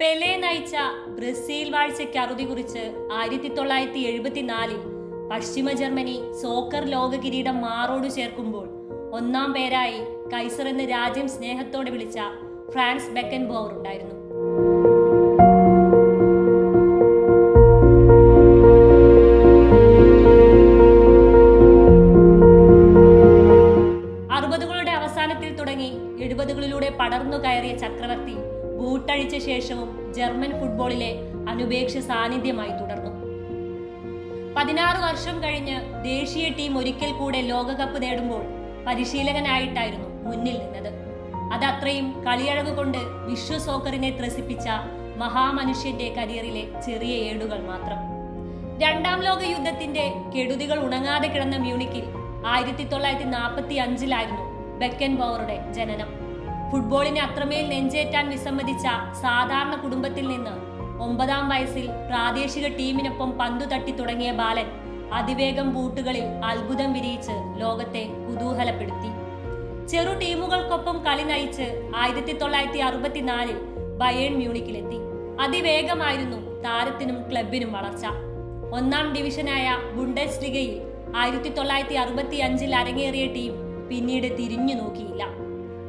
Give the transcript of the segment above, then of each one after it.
Pele നയിച്ച Brazil വാഴ്ചയ്ക്ക് അറുതി കുറിച്ച് ആയിരത്തി തൊള്ളായിരത്തി എഴുപത്തിനാലിൽ പശ്ചിമ ജർമ്മനി സോക്കർ ലോക കിരീടം മാറോട് ചേർക്കുമ്പോൾ ഒന്നാം പേരായി കൈസർ എന്ന് രാജ്യം സ്നേഹത്തോടെ വിളിച്ച ഫ്രാൻസ് ബെക്കൻ ബോവർ ഉണ്ടായിരുന്നു. അറുപതുകളുടെ അവസാനത്തിൽ തുടങ്ങി എഴുപതുകളിലൂടെ പടർന്നു കയറിയ ചക്രവർത്തി ബൂട്ടഴിച്ച ശേഷവും ജർമ്മൻ ഫുട്ബോളിലെ അനുപേക്ഷ സാന്നിധ്യമായി തുടർന്നു. പതിനാറ് വർഷം കഴിഞ്ഞ് ദേശീയ ടീം ഒരിക്കൽ കൂടെ ലോകകപ്പ് നേടുമ്പോൾ പരിശീലകനായിട്ടായിരുന്നു മുന്നിൽ നിന്നത്. അത് അത്രയും കളിയഴക് കൊണ്ട് വിശ്വ സോക്കറിനെ ത്രസിപ്പിച്ച മഹാമനുഷ്യന്റെ കരിയറിലെ ചെറിയ ഏടുകൾ മാത്രം. രണ്ടാം ലോക യുദ്ധത്തിന്റെ കെടുതികൾ ഉണങ്ങാതെ കിടന്ന മ്യൂണിക്കിൽ ആയിരത്തി തൊള്ളായിരത്തി നാൽപ്പത്തി അഞ്ചിലായിരുന്നു ബെക്കൻ ബോവറുടെ ജനനം. ഫുട്ബോളിനെ അത്രമേൽ നെഞ്ചേറ്റാൻ വിസമ്മതിച്ച സാധാരണ കുടുംബത്തിൽ നിന്ന് ഒമ്പതാം വയസ്സിൽ പ്രാദേശിക ടീമിനൊപ്പം പന്തു തട്ടി തുടങ്ങിയ ബാലൻ അതിവേഗം ബൂട്ടുകളിൽ അത്ഭുതം വിരിയിച്ച് ലോകത്തെ കുതൂഹലപ്പെടുത്തി. ചെറു ടീമുകൾക്കൊപ്പം കളി നയിച്ച് ആയിരത്തി തൊള്ളായിരത്തി അറുപത്തിനാലിൽ ബയേൺ മ്യൂണിക്കിലെത്തി. അതിവേഗമായിരുന്നു താരത്തിനും ക്ലബിനും വളർച്ച. ഒന്നാം ഡിവിഷനായ ബുണ്ടസ് ലിഗയിൽ ആയിരത്തി തൊള്ളായിരത്തി അറുപത്തി അഞ്ചിൽ അരങ്ങേറിയ ടീം പിന്നീട് തിരിഞ്ഞു നോക്കിയില്ല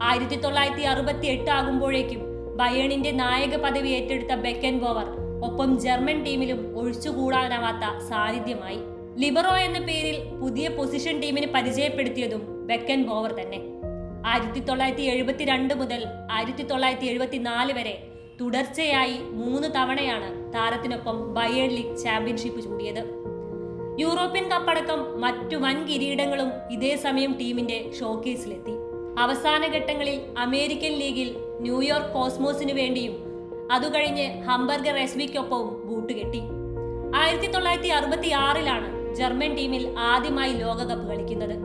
ആയിരത്തി തൊള്ളായിരത്തി അറുപത്തി എട്ട് ആകുമ്പോഴേക്കും ബയേണിന്റെ നായക പദവി ഏറ്റെടുത്ത ബെക്കൻ ബോവർ ഒപ്പം ജർമ്മൻ ടീമിലും ഒഴിച്ചുകൂടാനാവാത്ത സാന്നിധ്യമായി. ലിബറോ എന്ന പേരിൽ പുതിയ പൊസിഷൻ ടീമിന് പരിചയപ്പെടുത്തിയതും ബെക്കൻ ബോവർ തന്നെ. ആയിരത്തി തൊള്ളായിരത്തി എഴുപത്തിരണ്ട് മുതൽ ആയിരത്തി തൊള്ളായിരത്തി എഴുപത്തിനാല് വരെ തുടർച്ചയായി മൂന്ന് തവണയാണ് താരത്തിനൊപ്പം ബയേൺ ലീഗ് ചാമ്പ്യൻഷിപ്പ് ചൂടിയത്. യൂറോപ്യൻ കപ്പടക്കം മറ്റു വൻ കിരീടങ്ങളും ഇതേ സമയം ടീമിന്റെ ഷോക്കേസിലെത്തി. അവസാന ഘട്ടങ്ങളിൽ അമേരിക്കൻ ലീഗിൽ ന്യൂയോർക്ക് കോസ്മോസിനു വേണ്ടിയും അതുകഴിഞ്ഞ് ഹംബർഗർ എസ്ബിക്കൊപ്പവും ബൂട്ടുകെട്ടി. ആയിരത്തി തൊള്ളായിരത്തി അറുപത്തി ആറിലാണ് ജർമ്മൻ ടീമിൽ ആദ്യമായി ലോകകപ്പ് കളിക്കുന്നത്.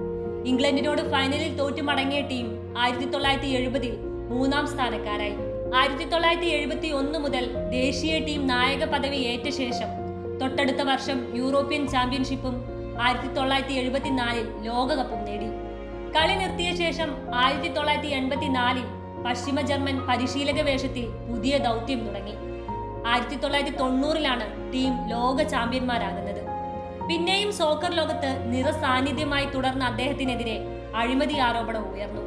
ഇംഗ്ലണ്ടിനോട് ഫൈനലിൽ തോറ്റു മടങ്ങിയ ടീം ആയിരത്തി തൊള്ളായിരത്തി എഴുപതിൽ മൂന്നാം സ്ഥാനക്കാരായി. ആയിരത്തി തൊള്ളായിരത്തി എഴുപത്തി ഒന്ന് മുതൽ ദേശീയ ടീം നായക പദവി ഏറ്റ ശേഷം തൊട്ടടുത്ത വർഷം യൂറോപ്യൻ ചാമ്പ്യൻഷിപ്പും ആയിരത്തി തൊള്ളായിരത്തി എഴുപത്തിനാലിൽ ലോകകപ്പും നേടി. കളി നിർത്തിയ ശേഷം ആയിരത്തി തൊള്ളായിരത്തി എൺപത്തിനാലിൽ പശ്ചിമ ജർമ്മൻ പരിശീലക വേഷത്തിൽ പുതിയ ദൗത്യം തുടങ്ങി. ആയിരത്തി തൊള്ളായിരത്തി തൊണ്ണൂറിലാണ് ടീം ലോക ചാമ്പ്യന്മാരാകുന്നത്. പിന്നെയും സോക്കർ ലോകത്ത് നിറസാന്നിധ്യമായി തുടർന്ന അദ്ദേഹത്തിനെതിരെ അഴിമതി ആരോപണം ഉയർന്നു.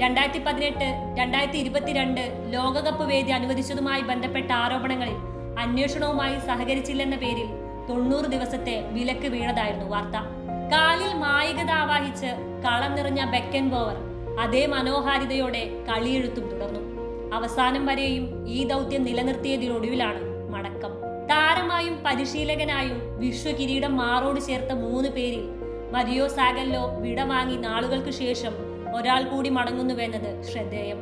രണ്ടായിരത്തി പതിനെട്ട് രണ്ടായിരത്തി ഇരുപത്തിരണ്ട് ലോകകപ്പ് വേദി അനുവദിച്ചതുമായി ബന്ധപ്പെട്ട ആരോപണങ്ങളിൽ അന്വേഷണവുമായി സഹകരിച്ചില്ലെന്ന പേരിൽ തൊണ്ണൂറ് ദിവസത്തെ വിലക്ക് വീണതായിരുന്നു വാർത്ത. കാലിൽ മായികത ആവാഹിച്ച് കളം നിറഞ്ഞ ബെക്കൻ ബോവർ അതേ മനോഹാരിതയോടെ കളിയെഴുത്തും തുടർന്നു. അവസാനം വരെയും ഈ ദൗത്യം നിലനിർത്തിയതിനൊടുവിലാണ് മടക്കം. താരമായും പരിശീലകനായും വിശ്വകിരീടം മാറോട് ചേർത്ത മൂന്ന് പേരിൽ മരിയോ സാഗല്ലോ വിട വാങ്ങി നാളുകൾക്ക് ശേഷം ഒരാൾ കൂടി മടങ്ങുന്നുവെന്നത് ശ്രദ്ധേയം.